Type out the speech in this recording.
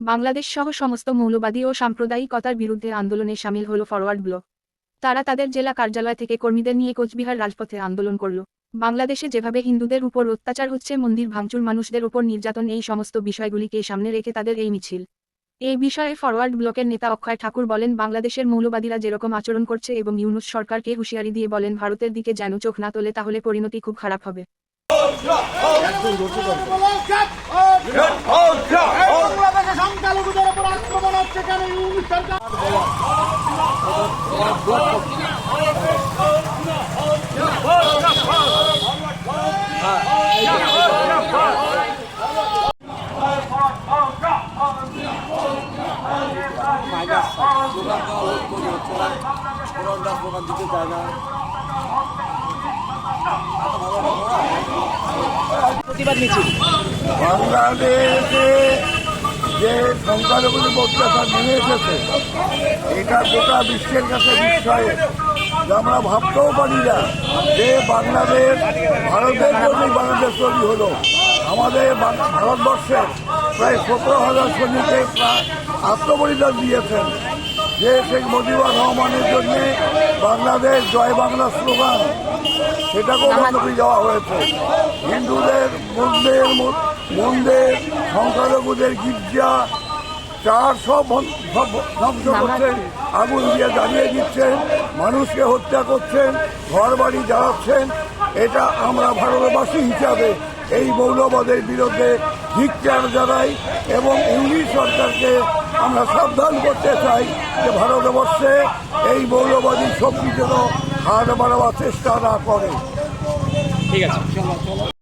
বাংলাদেশ সহ সমস্ত মৌলবাদী ও সাম্প্রদায়িকতার বিরুদ্ধে আন্দোলনে সামিল হল ফরওয়ার্ড ব্লক। তারা তাদের জেলা কার্যালয় থেকে কর্মীদের নিয়ে কোচবিহার রাজপথে আন্দোলন করল। বাংলাদেশে যেভাবে হিন্দুদের উপর অত্যাচার হচ্ছে, মন্দির ভাঙচুর মানুষদের উপর নির্যাতন, এই সমস্ত বিষয়গুলিকে সামনে রেখে তাদের এই মিছিল। এই বিষয়ে ফরওয়ার্ড ব্লকের নেতা অক্ষয় ঠাকুর বলেন, বাংলাদেশের মৌলবাদীরা যেরকম আচরণ করছে এবং ইউনুস সরকারকে হুঁশিয়ারি দিয়ে বলেন, ভারতের দিকে যেন চোখ না তোলে, তাহলে পরিণতি খুব খারাপ হবে বাংলাদেশে সংখ্যালঘুদের উপর আক্রমণ হচ্ছে কেন ইউনিট সরকার প্রতিবাদ মিছিল বাংলাদেশে যে সংখ্যালঘুদের অত্যাচার নেমে এসেছে, এটা গোটা বিশ্বের কাছে বিস্ময়ের যা আমরা ভাবতেও পারি না যে বাংলাদেশ ভারতের জন্যই বাংলাদেশ তৈরি হলো। আমাদের ভারতবর্ষের প্রায় সতেরো হাজার সৈনিকের আত্মবলিদান দিয়েছেন। যে শেখ মুজিবুর রহমানের জন্য বাংলাদেশ জয় বাংলা স্লোগান। সেটাকেও বন্ধ করে দেওয়া হয়েছে। হিন্দুদের মন্দির মন্দির সংখ্যালঘুদের গির্জা চার সব ধ্বংস করছেন আগুন দিয়ে জ্বালিয়ে দিচ্ছেন মানুষকে হত্যা করছেন ঘর বাড়ি জ্বালাচ্ছেন এটা আমরা ভারতবাসী হিসাবে এই মৌলবাদের বিরুদ্ধে ধিক্ষার জানাই এবং ইউনি সরকারকে আমরা সাবধান করতে চাই যে ভারতবর্ষে এই মৌলবাদী শক্তি যেন হার বাড়াবার চেষ্টা না করে। ঠিক আছে